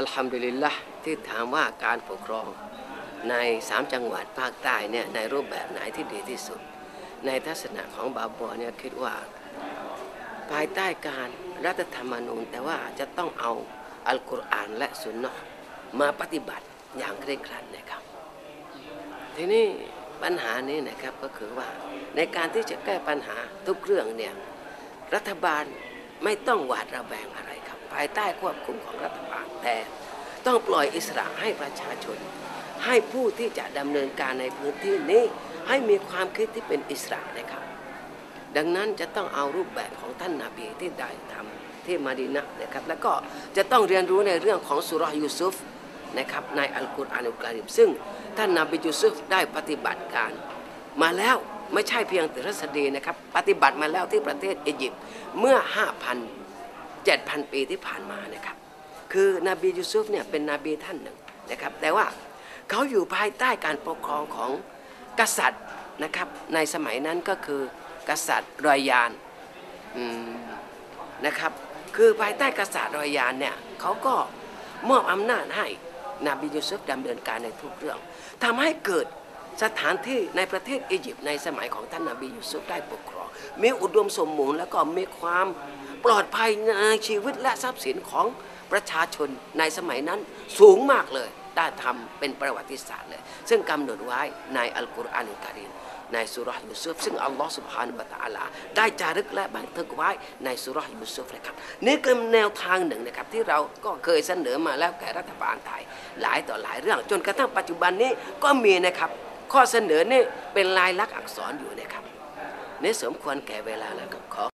อัลฮัมดุลิลละที่ถามว่าการปกครองในสามจังหวัดภาคใต้เนี่ยในรูปแบบไหนที่ดีที่สุด ในทัศนะของบาบอเนี่ยคิดว่าภายใต้การรัฐธรรมนูญ แต่ว่าจะต้องเอาอัลกุรอานและสุนนะมาปฏิบัติอย่างเคร่งครัดนะครับ ทีนี้ปัญหานี้นะครับก็คือว่าในการที่จะแก้ปัญหาทุกเรื่องเนี่ยรัฐบาลไม่ต้องหวาดระแวงอะไร ภายใต้ควบคุมของรัฐบาลแต่ต้องปล่อยอิสระให้ประชาชน ให้ผู้ที่จะดำเนินการในพื้นที่นี้ ให้มีความคิดที่เป็นอิสระนะครับ ดังนั้นจะต้องเอารูปแบบของท่านนาบีที่ได้ทำที่มาดีนะนะครับ แล้วก็จะต้องเรียนรู้ในเรื่องของสุรยูซุฟนะครับในอัลกุรอานอุลการิมซึ่งท่านนาบียูซุฟได้ปฏิบัติการมาแล้วไม่ใช่เพียงแต่ทฤษฎีนะครับ ปฏิบัติมาแล้วที่ประเทศอียิปต์เมื่อ 5,000 7,000 ปีที่ผ่านมานะครับ คือนบียูซุฟเนี่ยเป็นนบีท่านหนึ่งนะครับ แต่ว่าเขาอยู่ภายใต้การปกครองของกษัตริย์นะครับ ในสมัยนั้นก็คือกษัตริย์รอยยานนะครับ คือภายใต้กษัตริย์รอยยานเนี่ยเขาก็มอบอำนาจให้นบียูซุฟดำเนินการในทุกเรื่องทำให้เกิด สถานที่ในประเทศอียิปต์ในสมัยของท่านนบียูซุฟได้ปกครอง มีอุดมสมบูรณ์แล้วก็มีความปลอดภัยในชีวิตและทรัพย์สินของประชาชนในสมัยนั้นสูงมากเลยได้ทำเป็นประวัติศาสตร์เลย ซึ่งกำหนดไว้ในอัลกุรอานอุการีมในสุราะห์ยูซุฟซึ่งอัลลอฮ์สุบฮานุบะตะอาลา ได้จารึกและบันทึกไว้ในสุราะห์ยูซุฟนะครับนี่คือแนวทางหนึ่งนะครับที่เราก็เคยเสนอมาแล้วแก่รัฐบาลไทย หลายต่อหลายเรื่อง จนกระทั่งปัจจุบันนี้ก็มีนะครับ ข้อเสนอนี่เป็นลายลักษณ์อักษรอยู่นะครับนี่สมควรแก่เวลาแล้วครับขอ